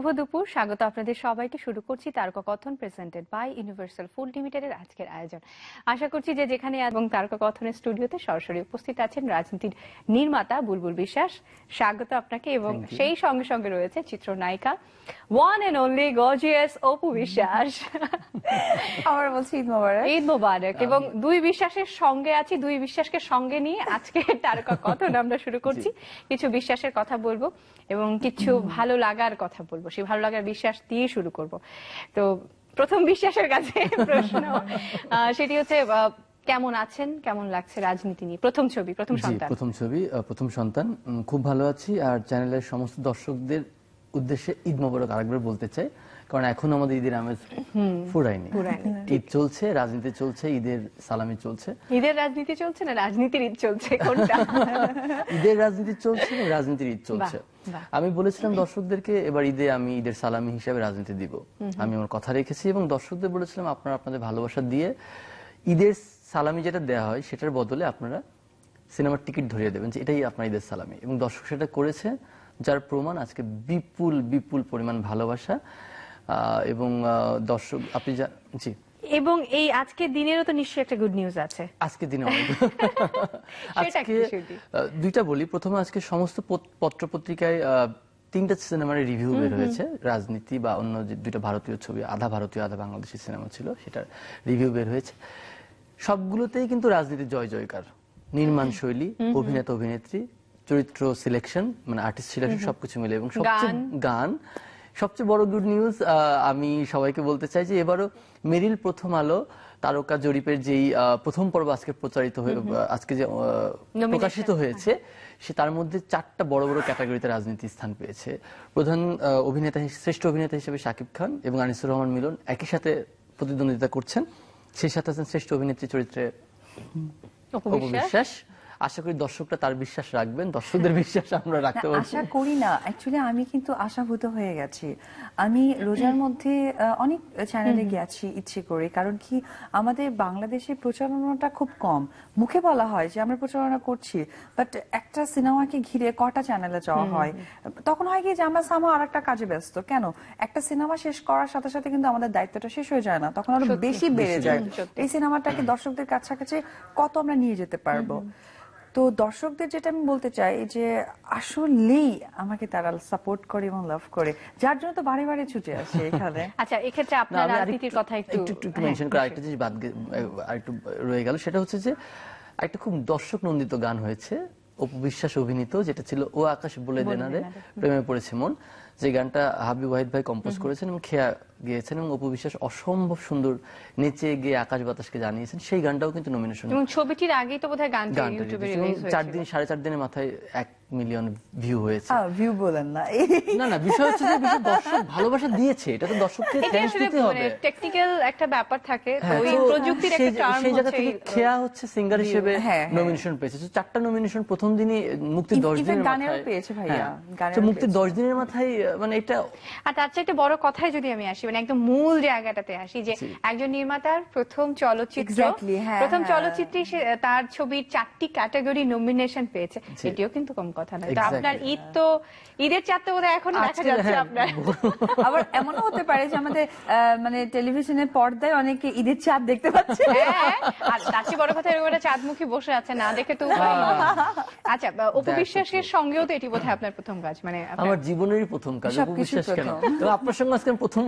শুভ দুপুর। স্বাগত আপনাদের সবাইকে। শুরু করছি তারকা কথন প্রেজেন্টেড বাই ইউনিভার্সাল ফুড লিমিটেডের আজকের আয়োজন। আশা করছি যে যেখানে এবং তারকা কথনের স্টুডিওতে সরাসরি উপস্থিত আছেন রাজনীতির নির্মাতা বুলবুল বিশ্বাস। স্বাগত আপনাকে এবং সেই সঙ্গে সঙ্গে রয়েছে চিত্রনায়িকা one and only gorgeous Apu Biswas. আমার বলছি ঈদ মোবারক। ঈদ মোবারক। এবং দুই বিশ্বাসের সঙ্গে আছি দুই বিশ্বাসকে সঙ্গে নিয়ে আজকে তারকা কথন আমরা শুরু করছি। কিছু বিশ্বাসের কথা বলব এবং কিছু ভালো লাগার কথা বলব। সেই ভালো লাগার বিশ্বাস দিয়ে শুরু করব। তো প্রথম বিশ্বাসের কাছে প্রশ্ন আহ, সেটি হচ্ছে আহ, কেমন আছেন? কেমন লাগছে রাজনীতি নিয়ে? প্রথম ছবি প্রথম সন্তান। প্রথম ছবি প্রথম সন্তান। খুব ভালো আছি। আর চ্যানেলের সমস্ত দর্শকদের উদ্দেশ্যে ঈদ মোবারক আরেকবার বলতে চাই কারণ এখন আমাদের ঈদের আমেজ ফুরায়নি। ঈদ চলছে রাজনীতি চলছে ঈদের সালামি চলছে। ঈদের রাজনীতি চলছে না রাজনীতির ঈদ চলছে কোনটা? ঈদের রাজনীতি চলছে এবং রাজনীতির ঈদ চলছে। আমি বলেছিলাম দর্শকদেরকে এবার ঈদে আমি ঈদের সালামি হিসাবে রাজনীতি দিব। আমি আমার কথা রেখেছি এবং দর্শকদের বলেছিলাম আপনারা আপনাদের ভালোবাসা দিয়ে ঈদের সালামি যেটা দেওয়া হয় সেটার বদলে আপনারা সিনেমার টিকিট ধরিয়ে দেবেন যে এটাই আপনার ঈদের সালামি। এবং দর্শক সেটা করেছে যার প্রমাণ আজকে বিপুল বিপুল পরিমাণ ভালোবাসা এবং দর্শক আপনি যা জি। এবং এই আজকের দিনেরও তো নিশ্চয়ই একটা গুড নিউজ আছে। আজকে দিনে আজকে দুইটা বলি। প্রথমে আজকে সমস্ত পত্র পত্রিকায় তিনটা সিনেমার রিভিউ বের হয়েছে। রাজনীতি বা অন্য যে দুইটা ভারতীয় ছবি আধা ভারতীয় আধা বাংলাদেশি সিনেমা ছিল সেটার রিভিউ বের হয়েছে। সবগুলোতেই কিন্তু রাজনীতি জয় জয়কার নির্মাণ শৈলী অভিনেতা অভিনেত্রী চরিত্র সিলেকশন মানে আর্টিস্ট সিলেকশন সবকিছু মিলে এবং সবচেয়ে গান। সবচেয়ে বড় গুড নিউজ আমি সবাইকে বলতে চাই যে এবারও মেরিল প্রথম আলো তারকা জরিপের যেই প্রথম পর্ব আজকে প্রচারিত হয়ে আজকে যে প্রকাশিত হয়েছে সে তার মধ্যে চারটা বড় বড় ক্যাটাগরিতে রাজনীতি স্থান পেয়েছে। প্রধান অভিনেতা শ্রেষ্ঠ অভিনেতা হিসেবে শাকিব খান এবং আনিসুর রহমান মিলন একই সাথে প্রতিদ্বন্দ্বিতা করছেন। সেই সাথে আছেন শ্রেষ্ঠ অভিনেত্রী চরিত্রে অপু অপু বিশ্বাস বিশ্বাস আশা করি দর্শকরা তার বিশ্বাস রাখবেন দর্শকদের বিশ্বাস আমরা রাখতে না, পারছি। আশা করি না। অ্যাকচুয়ালি আমি কিন্তু আশাভূত হয়ে গেছি। আমি রোজার মধ্যে অনেক চ্যানেলে গেছি ইচ্ছে করে কারণ কি আমাদের বাংলাদেশে প্রচারণাটা খুব কম। মুখে বলা হয় যে আমরা প্রচারণা করছি বাট একটা সিনেমাকে ঘিরে কটা চ্যানেলে যাওয়া হয়? তখন হয় কি যে আমরা সামা আর একটা কাজে ব্যস্ত। কেন? একটা সিনেমা শেষ করার সাথে সাথে কিন্তু আমাদের দায়িত্বটা শেষ হয়ে যায় না। তখন আরও বেশি বেড়ে যায়। এই সিনেমাটাকে দর্শকদের কাছাকাছি কত আমরা নিয়ে যেতে পারব? তো দর্শকদের যেটা আমি বলতে চাই যে আসলেই আমাকে তারা সাপোর্ট করে এবং লাভ করে যার জন্য তো বারে বারে ছুটে আসে এখানে। আচ্ছা এক্ষেত্রে আপনার রাজনীতির কথা একটু একটু একটু হ্যাঁ, মেনশন করে আরেকটা জিনিস বাদ আর আরেকটু রয়ে গেল সেটা হচ্ছে যে একটা খুব দর্শক নন্দিত গান হয়েছে অপু বিশ্বাস অভিনীত যেটা ছিল ও আকাশ বলে দেনারে প্রেমে পড়েছে মন। যে গানটা হাবি ওয়াহিদ ভাই কম্পোজ করেছেন এবং খেয়া গিয়েছেন এবং অপু বিশ্বাস অসম্ভব সুন্দর নিচে গিয়ে আকাশ বাতাসকে জানিয়েছেন সেই গানটাও কিন্তু নমিনেশন এবং ছবিটির আগেই তো বোধহয় এবং চার দিন সাড়ে চার দিনের মাথায় এক মিলিয়ন ভিউ হয়েছে। ভিউ বলেন না। না না বিষয় হচ্ছে যে বিষয় দর্শক ভালোবাসা দিয়েছে এটা তো দর্শককে থ্যাঙ্কস দিতে মানে হবে টেকনিক্যাল একটা ব্যাপার থাকে তো হ্যাঁ, ওই প্রযুক্তির একটা টার্ম সেই জায়গা থেকে খেয়া হচ্ছে সিঙ্গার হিসেবে হ্যাঁ, হ্যাঁ। নমিনেশন পেয়েছে। তো চারটা নমিনেশন প্রথম দিনই মুক্তির Even দশ দিনের গানেরও মাথায়। পেয়েছে ভাইয়া, হ্যাঁ, তো মুক্তির দশ দিনের মাথায় মানে এটা আর তার চাইতে বড় কথাই যদি আমি আসি মানে একদম মূল জায়গাটাতে আসি যে একজন নির্মাতার প্রথম চলচ্চিত্র হ্যাঁ, প্রথম হ্যাঁ। চলচ্চিত্রে তার ছবির চারটি ক্যাটাগরি নমিনেশন পেয়েছে। এটিও কিন্তু কম কথা নয়। তো আপনার ঈদ তো ঈদের চাঁদ তো বোধহয় এখনও দেখা যাচ্ছে হ্যাঁ, আপনার আবার এমনও হতে পারে যে আমাদের মানে টেলিভিশনের পর্দায় অনেকে ঈদের চাঁদ দেখতে পাচ্ছে। হ্যাঁ, আর তার চেয়ে বড় কথা এরকম একটা চাঁদমুখী বসে আছে না দেখে তো আচ্ছা অপু বিশ্বাসের সঙ্গেও তো এটি বোধহয় আপনার প্রথম কাজ মানে আমার জীবনেরই প্রথম কাজ কেন? তো আপনার সঙ্গে আজকে প্রথম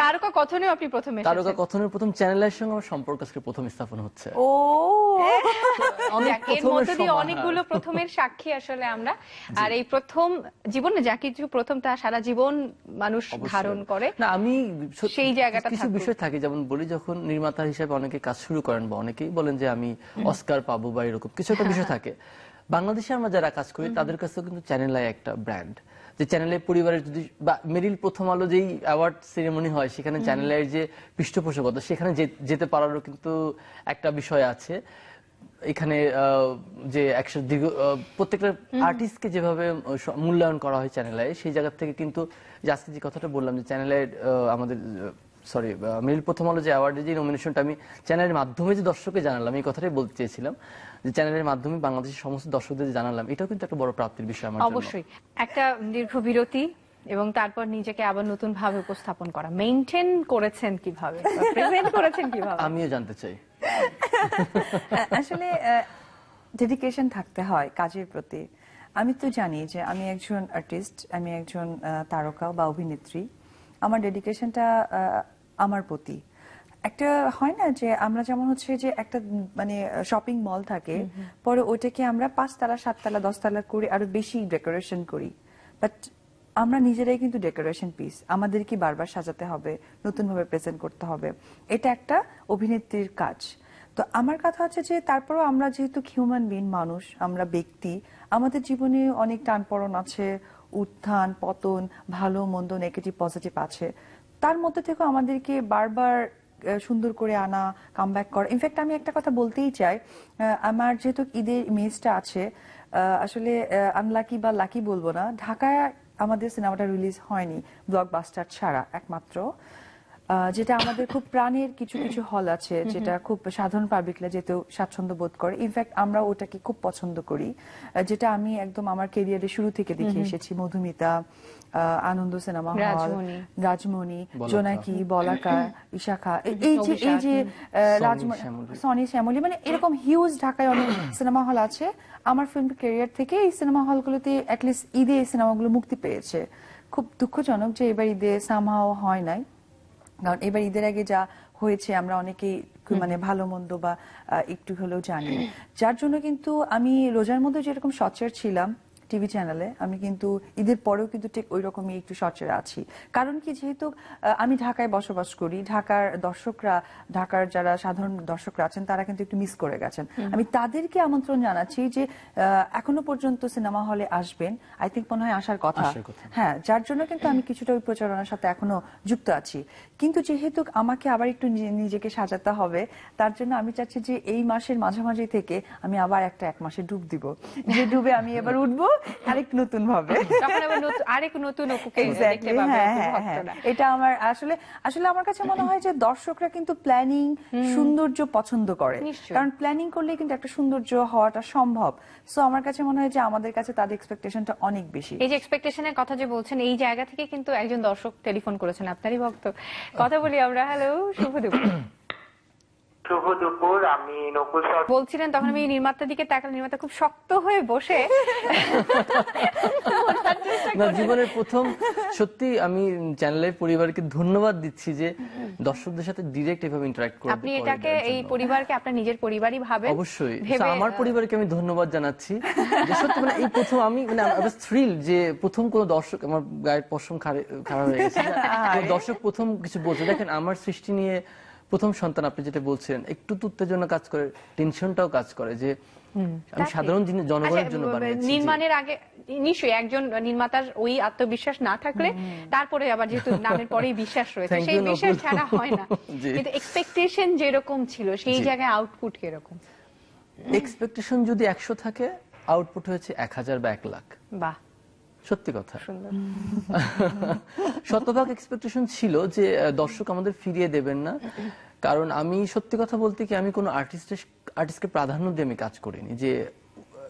তারকা কথনেও আপনি প্রথম তারকা কথনের প্রথম চ্যানেলের সঙ্গে আমার সম্পর্ক আজকে প্রথম স্থাপন হচ্ছে। ও অনেক যাক, এর প্রথমের মধ্য দিয়ে সমাহার। অনেকগুলো প্রথমের সাক্ষী আসলে আমরা। আর এই প্রথম জীবনে যা কিছু প্রথম তা সারা জীবন মানুষ ধারণ করে না আমি সেই জায়গাটা কিছু বিষয় থাকে যেমন বলি যখন নির্মাতা হিসেবে অনেকে কাজ শুরু করেন বা অনেকেই বলেন যে আমি অস্কার পাবো বা এরকম কিছু একটা বিষয় থাকে। বাংলাদেশে আমরা যারা কাজ করি তাদের কাছেও কিন্তু চ্যানেল আই একটা ব্র্যান্ড যে চ্যানেলের পরিবারের যদি বা মেরিল প্রথম আলো যেই অ্যাওয়ার্ড সেরেমনি হয় সেখানে চ্যানেলের যে পৃষ্ঠপোষকতা সেখানে যেতে পারারও কিন্তু একটা বিষয় আছে। এখানে যে একসাথে দীর্ঘ প্রত্যেকটা আর্টিস্টকে যেভাবে মূল্যায়ন করা হয় চ্যানেলে সেই জায়গা থেকে কিন্তু যে আজকে যে কথাটা বললাম যে চ্যানেলের আহ, আমাদের সরি মিল প্রথম আলো যে অ্যাওয়ার্ডের যে নমিনেশনটা আমি চ্যানেলের মাধ্যমে যে দর্শককে জানালাম এই কথাটাই বলতে চেয়েছিলাম যে চ্যানেলের মাধ্যমে বাংলাদেশের সমস্ত দর্শকদের জানালাম এটাও কিন্তু একটা বড় প্রাপ্তির বিষয় আমার জন্য। অবশ্যই। একটা দীর্ঘ বিরতি এবং তারপর নিজেকে আবার নতুন ভাবে উপস্থাপন করা। মেনটেন করেছেন কীভাবে? প্রেজেন্ট করেছেন কীভাবে? আমিও জানতে চাই। আসলে ডেডিকেশন থাকতে হয় কাজের প্রতি। আমি তো জানি যে আমি একজন আর্টিস্ট আমি একজন তারকা বা অভিনেত্রী। আমার ডেডিকেশনটা আমার প্রতি। একটা হয় না যে আমরা যেমন হচ্ছে যে একটা মানে শপিং মল থাকে পরে ওইটাকে আমরা পাঁচতলা সাততলা দশতলা করে আরও বেশি ডেকোরেশন করি। বাট আমরা নিজেরাই কিন্তু ডেকোরেশন পিস আমাদেরকে বারবার সাজাতে হবে নতুন ভাবে প্রেজেন্ট করতে হবে। এটা একটা অভিনেত্রীর কাজ। তো আমার কথা হচ্ছে যে তারপরও আমরা যেহেতু হিউম্যান বিন মানুষ, আমরা ব্যক্তি, আমাদের জীবনে অনেক টানপড়ন আছে, উত্থান, পতন, ভালো, মন্দ নেগেটিভ পজিটিভ আছে। তার মধ্যে থেকেও আমাদেরকে বারবার সুন্দর করে আনা কামব্যাক করা। ইনফ্যাক্ট আমি একটা কথা বলতেই চাই আমার যেহেতু ঈদের ইমেজটা আছে আসলে আনলাকি বা লাকি বলব না, ঢাকায় আমাদের সিনেমাটা রিলিজ হয়নি ব্লকবাস্টার ছাড়া একমাত্র। যেটা আমাদের খুব প্রাণের কিছু কিছু হল আছে যেটা খুব সাধারণ পাবলিকরা যেতেও স্বাচ্ছন্দ্য বোধ করে। ইনফ্যাক্ট আমরা ওটাকে খুব পছন্দ করি। যেটা আমি একদম আমার কেরিয়ারের শুরু থেকে দেখে এসেছি। মধুমিতা আহ, আনন্দ সিনেমা হল রাজমণি। রাজমণি জোনাকি বলাকা ইশাখা এই- যে এই যে রাজমণি সনি শ্যামলি মানে এরকম হিউজ ঢাকায় অনেক সিনেমা হল আছে। আমার ফিল্ম কেরিয়ার থেকে এই সিনেমা হলগুলোতে অ্যাটলিস্ট ঈদে এই সিনেমাগুলো মুক্তি পেয়েছে। খুব দুঃখজনক যে এবার ঈদে সামহাও হয় নাই। কারণ এবার ঈদের আগে যা হয়েছে আমরা অনেকেই মানে ভালো মন্দ বা একটু হলেও জানি। যার জন্য কিন্তু আমি রোজার মধ্যে যেরকম সচ্চার ছিলাম টিভি চ্যানেলে আমি কিন্তু ঈদের পরেও কিন্তু ঠিক ওই রকমই একটু সচ্চর আছি। কারণ কি যেহেতু আমি ঢাকায় বসবাস করি ঢাকার দর্শকরা ঢাকার যারা সাধারণ দর্শকরা আছেন তারা কিন্তু একটু মিস করে গেছেন। আমি তাদেরকে আমন্ত্রণ জানাচ্ছি যে এখনও পর্যন্ত সিনেমা হলে আসবেন। আই থিঙ্ক মনে হয় আসার কথা। হ্যাঁ যার জন্য কিন্তু আমি কিছুটা ওই প্রচারণার সাথে এখনও যুক্ত আছি। কিন্তু যেহেতু আমাকে আবার একটু নিজেকে সাজাতে হবে তার জন্য আমি চাচ্ছি যে এই মাসের মাঝামাঝি থেকে আমি আবার একটা এক মাসে ডুব দিব। যে ডুবে আমি এবার উঠবো। আরেক নতুন ভাবে তখন আবার আরেক নতুন অপুকে দেখতে পাবে অপু। ভক্তরা। এটা আমার আসলে আসলে আমার কাছে মনে হয় যে দর্শকরা কিন্তু প্ল্যানিং সৌন্দর্য পছন্দ করে। কারণ প্ল্যানিং করলে কিন্তু একটা সৌন্দর্য হওয়াটা সম্ভব। সো আমার কাছে মনে হয় যে আমাদের কাছে তাদের এক্সপেকটেশনটা অনেক বেশি। এই যে এক্সপেকটেশনের কথা যে বলছেন এই জায়গা থেকে কিন্তু একজন দর্শক টেলিফোন করেছেন আপনারই ভক্ত। কথা বলি আমরা হ্যালো শুভ দুপুর। শুভ দুপুর আমি নকুল সর বলছিলেন তখন আমি নির্মাতার দিকে তাকালে নির্মাতা খুব শক্ত হয়ে বসে। না জীবনের প্রথম সত্যি আমি চ্যানেলের পরিবারকে ধন্যবাদ দিচ্ছি যে দর্শকদের সাথে ডিরেক্ট এভাবে ইন্টারঅ্যাক্ট আপনি এটাকে এই পরিবারকে আপনার নিজের পরিবারই ভাবেন অবশ্যই। ভেবে, আমার পরিবারকে আমি ধন্যবাদ জানাচ্ছি। যে সত্যি মানে এই প্রথম আমি মানে থ্রিল যে প্রথম কোন দর্শক আমার গায়ের পশম খারাপ হয়ে গেছে। দর্শক প্রথম কিছু বলছে। দেখেন আমার সৃষ্টি নিয়ে প্রথম সন্তান আপনি যেটা বলছিলেন একটু তো উত্তেজনা কাজ করে টেনশনটাও কাজ করে যে আমি সাধারণ জনগণের আচ্ছা, জন্য বানিয়েছি নির্মাণের আগে নিশ্চয়ই একজন নির্মাতার ওই আত্মবিশ্বাস না থাকলে তারপরে আবার যেহেতু নামের পরেই বিশ্বাস রয়েছে সেই বিশ্বাস ছাড়া হয় না। কিন্তু এক্সপেকটেশন যেরকম ছিল সেই জায়গায় আউটপুট কীরকম? এক্সপেকটেশন যদি একশো থাকে আউটপুট হয়েছে এক হাজার বা এক লাখ। বাহ। সত্যি কথা। শতভাগ এক্সপেকটেশন ছিল যে দর্শক আমাদের ফিরিয়ে দেবেন না। কারণ আমি সত্যি কথা বলতে কি আমি কোনো আর্টিস্টের আর্টিস্টকে প্রাধান্য দিয়ে আমি কাজ করিনি যে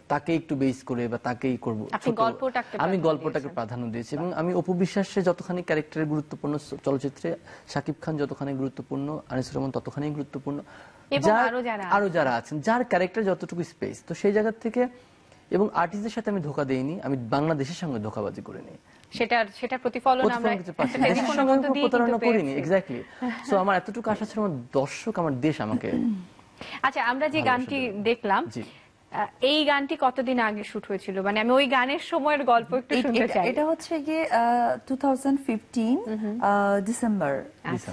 তাকে একটু বেস করে বা তাকেই করব। গল্পটাকে আমি প্রাধান্য গল্পটাকে প্রাধান্য দিয়েছি এবং আমি অপবিশ্বাসে যতখানি ক্যারেক্টারে গুরুত্বপূর্ণ চলচ্চিত্রে শাকিব খান যতখানি গুরুত্বপূর্ণ আনিসুর রহমান ততখানি গুরুত্বপূর্ণ। যার- আরও যারা আরও যারা আছেন যার ক্যারেক্টার যতটুকু স্পেস তো সেই জায়গা থেকে এবং আর্টিস্টদের সাথে আমি ধোকা দেইনি আমি বাংলাদেশের সঙ্গে ধোকাবাজি করে নিই সেটার সেটার প্রতিফলন আমরা প্রতারণা করিনি এক্স্যাক্টলি সো আমার এতটুকু আশা ছিল আমার দর্শক আমার দেশ আমাকে আচ্ছা আমরা যে গানটি দেখলাম এই গানটি কতদিন আগে শুট হয়েছিল? মানে আমি ওই গানের সময়ের গল্প একটু শুনতে এটা- চাই। এটা হচ্ছে গিয়ে two thousand fifteen December.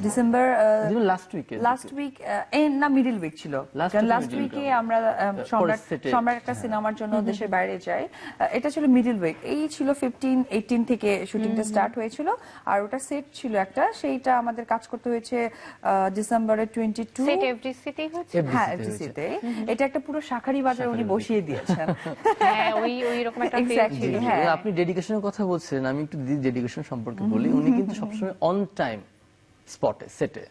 December last উইকে লাস্ট উইক এন্ড না মিডল উইক ছিল। Week লাস্ট উইকে আমরা সম্রাট সম্রাট একটা সিনেমার জন্য দেশের বাইরে যাই এটা ছিল মিডল উইক এই ছিল ফিফটিন এইটিন থেকে শুটিংটা স্টার্ট হয়েছিল। আর ওটা সেট ছিল একটা। সেইটা আমাদের কাজ করতে হয়েছে ডিসেম্বরের টোয়েন্টি টু সেট এফডিসিতেই হচ্ছে হ্যাঁ তে এফডিসিতে এটা একটা পুরো শাখারি বাজার উনি বসিয়ে দিয়েছেন। হ্যাঁ ওই ওই রকম একটা ছিল। হ্যাঁ। আপনি ডেডিকেশনের কথা বলছেন আমি একটু ডেডিকেশন সম্পর্কে বলি। উনি কিন্তু সবসময় অন টাইম স্পটে সেটে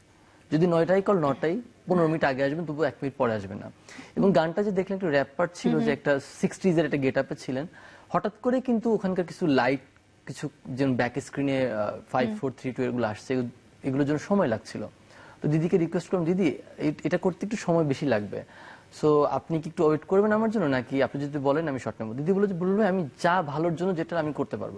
যদি নয়টাই কল নটাই পনেরো মিনিট আগে আসবেন তবু এক মিনিট পরে আসবেন না। এবং গানটা যে দেখলেন একটু র্যাপ পার্ট ছিল যে একটা সিক্সটিজ এর একটা গেট আপে ছিলেন হঠাৎ করে কিন্তু ওখানকার কিছু লাইট কিছু যেন ব্যাক স্ক্রিনে ফাইভ ফোর থ্রি টু এগুলো আসছে এগুলোর জন্য সময় লাগছিল। তো দিদিকে রিকোয়েস্ট করলাম দিদি এটা করতে একটু সময় বেশি লাগবে। সো আপনি কি একটু ওয়েট করবেন আমার জন্য? নাকি আপনি যদি বলেন আমি শর্ট নেব। দিদি বলে যে বলল আমি যা ভালোর জন্য যেটা আমি করতে পারব।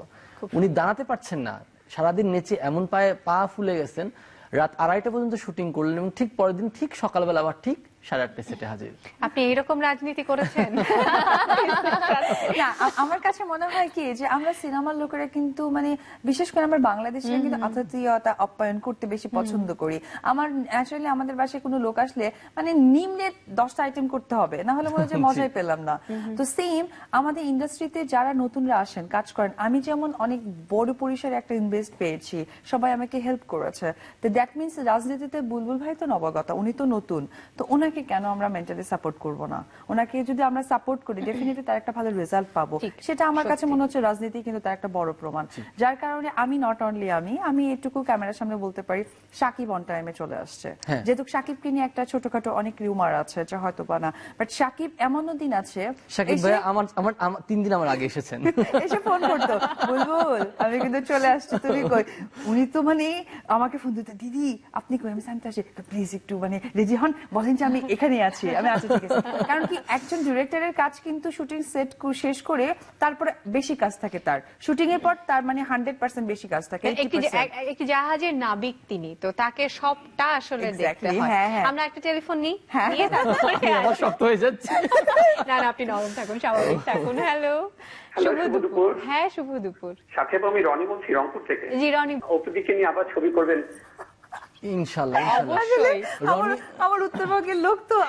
উনি দাঁড়াতে পারছেন না। সারাদিন নেচে এমন পায়ে পা ফুলে গেছেন। রাত আড়াইটা পর্যন্ত শুটিং করলেন এবং ঠিক পরের দিন ঠিক সকালবেলা আবার ঠিক সাড়ে আটটায় সেটে হাজির। আপনি এরকম রাজনীতি করেছেন? না আমার কাছে মনে হয় কি যে আমরা সিনেমার লোকেরা কিন্তু মানে বিশেষ করে আমরা বাংলাদেশে কিন্তু আতিথেয়তা আপ্যায়ন করতে বেশি পছন্দ করি। আমার ন্যাচারালি আমাদের বাসায় কোনো লোক আসলে মানে নিম্নে দশটা আইটেম করতে হবে না হলে মনে হচ্ছে মজাই পেলাম না। তো সেম আমাদের ইন্ডাস্ট্রিতে যারা নতুনরা আসেন কাজ করেন আমি যেমন অনেক বড় পরিসরে একটা ইনভেস্ট পেয়েছি সবাই আমাকে হেল্প করেছে। তো দ্যাট মিনস রাজনীতিতে বুলবুল ভাই তো নবাগত উনি তো নতুন। তো ওনাকে কেন আমরা মেন্টালি সাপোর্ট করব না? ওনাকে যদি আমরা সাপোর্ট করি ডেফিনেটলি তার একটা ভালো রেজাল্ট পাবো। সেটা আমার কাছে মনে হচ্ছে রাজনীতি কিন্তু তার একটা বড় প্রমাণ। যার কারণে আমি নট অনলি আমি আমি এটুকু ক্যামেরার সামনে বলতে পারি সাকিব অন টাইমে চলে আসছে। হ্যাঁ। যেহেতু সাকিবকে নিয়ে একটা ছোটখাটো অনেক রিউমার আছে যে হয়তো বা না। বাট সাকিব এমনও দিন আছে এসে- ভাই আমার আমার আমার- তিন দিন আমার আগে এসেছেন। এসে ফোন করতো বুলবুল আমি কিন্তু চলে আসছি তুমি কই? উনি তো মানে আমাকে ফোন দিতে দিদি আপনি কই? আমি সামনে আসি প্লিজ একটু মানে রেজি হন। বলেন যে আমি এখানে আছি আমি আছি ঠিক আছে। কারণ কি একজন ডিরেক্টরের কাজ কিন্তু শুটিং সেট শেষ করে তারপরে বেশি কাজ থাকে তার। শুটিং এর পর তার মানে হান্ড্রেড পার্সেন্ট বেশি কাজ থাকে একটি 80% এক- একটি জাহাজের নাবিক তিনি তো তাকে সবটা আসলে দেখতে হয়। হ্যাঁ, হ্যাঁ। আমরা একটা টেলিফোন নিই হ্যাঁ। নিয়ে তারপরে শক্ত হয়ে যাচ্ছে। না না আপনি নরম থাকুন স্বাভাবিক থাকুন। হ্যালো শুভ দুপুর। হ্যাঁ শুভ দুপুর। সাথে আমি রনি বলছি রংপুর থেকে। জি রনি। অপুদিকে নিয়ে আবার ছবি করবেন। ইনশাল্লাহ ইনশাল্লাহ। আমার আমার উত্তরবঙ্গের লোক তো।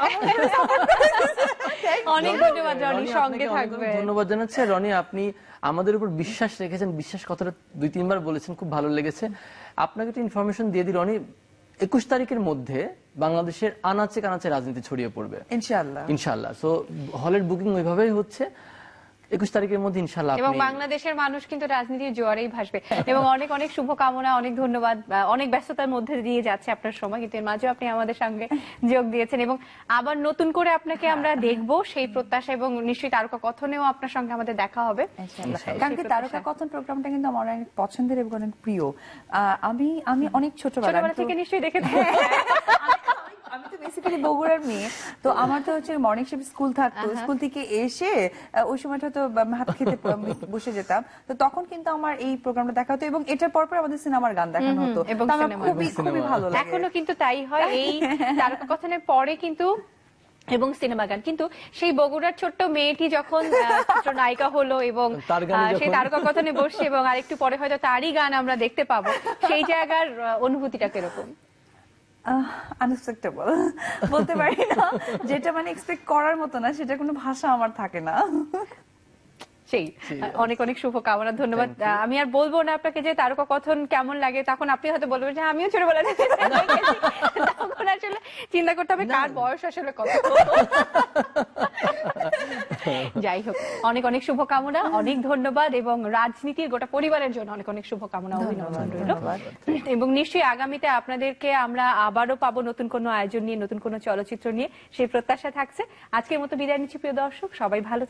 অনেক ধন্যবাদ রনি রনি, সঙ্গে আপনাকে অনেক অনেক থাকবে ধন্যবাদ জানাচ্ছি। রনি আপনি আমাদের উপর বিশ্বাস রেখেছেন। বিশ্বাস কথাটা দুই তিনবার বলেছেন। খুব ভালো লেগেছে। আপনাকে একটা ইনফরমেশন দিয়ে দিই রনি একুশ তারিখের মধ্যে বাংলাদেশের আনাচে কানাচে রাজনীতি ছড়িয়ে পড়বে। ইনশাল্লাহ ইনশাল্লাহ সো হলের বুকিং ওইভাবেই হচ্ছে। একুশ তারিখের মধ্যে ইনশাল্লাহ এবং বাংলাদেশের মানুষ কিন্তু রাজনীতির জোয়ারেই ভাসবে। এবং অনেক অনেক শুভকামনা অনেক ধন্যবাদ অনেক ব্যস্ততার মধ্যে দিয়ে যাচ্ছে আপনার সময় কিন্তু এর মাঝেও আপনি আমাদের সঙ্গে যোগ দিয়েছেন। এবং আবার নতুন করে আপনাকে আমরা দেখব সেই প্রত্যাশা এবং নিশ্চয়ই তারকা কথনেও আপনার সঙ্গে আমাদের দেখা হবে। কারণ কি তারকা কথন প্রোগ্রামটা কিন্তু আমার অনেক পছন্দের এবং অনেক প্রিয়। আহ, আমি আমি অনেক ছোটবেলা থেকে নিশ্চয়ই দেখে বেসিক্যালি বগুড়ার মেয়ে তো আমার তো হচ্ছে মর্নিং শিফট স্কুল থাকতো। স্কুল থেকে এসে ওই সময়টা তো ভাত খেতে বসে যেতাম। তো তখন কিন্তু আমার এই প্রোগ্রামটা দেখা হতো এবং এটার পর পর আমাদের সিনেমার গান দেখানো হতো। এবং। খুবই খুবই ভালো লাগে। এখনও কিন্তু তাই হয়। এই তারকা কথনের পরে কিন্তু এবং সিনেমা গান। কিন্তু সেই বগুড়ার ছোট্ট মেয়েটি যখন চিত্রনায়িকা হলো এবং তার গানে আহ, সেই তারকা কথনে বসছে এবং আরেকটু পরে হয়তো তারই গান আমরা দেখতে পাবো সেই জায়গার অনুভূতিটা কীরকম? আনএক্সপেক্টেবল বলতে পারি না। যেটা মানে এক্সপেক্ট করার মতো না, সেটা কোনো ভাষা আমার থাকে না। সেই অনেক অনেক শুভকামনা ধন্যবাদ। আমি আর বলব না আপনাকে যে তারকা কথন কেমন লাগে তখন আপনি হয়তো বলবেন যে আমিও ছোটবেলা থেকে তখন আসলে চিন্তা করতে হবে কার বয়স আসলে কত। যাই হোক অনেক অনেক শুভকামনা অনেক ধন্যবাদ এবং রাজনীতির গোটা পরিবারের জন্য অনেক অনেক শুভকামনা অভিনন্দন রইল। এবং নিশ্চয়ই আগামীতে আপনাদেরকে আমরা আবারও পাবো নতুন কোনো আয়োজন নিয়ে নতুন কোনো চলচ্চিত্র নিয়ে সেই প্রত্যাশা থাকছে। আজকের মতো বিদায় নিচ্ছি প্রিয় দর্শক সবাই ভালো।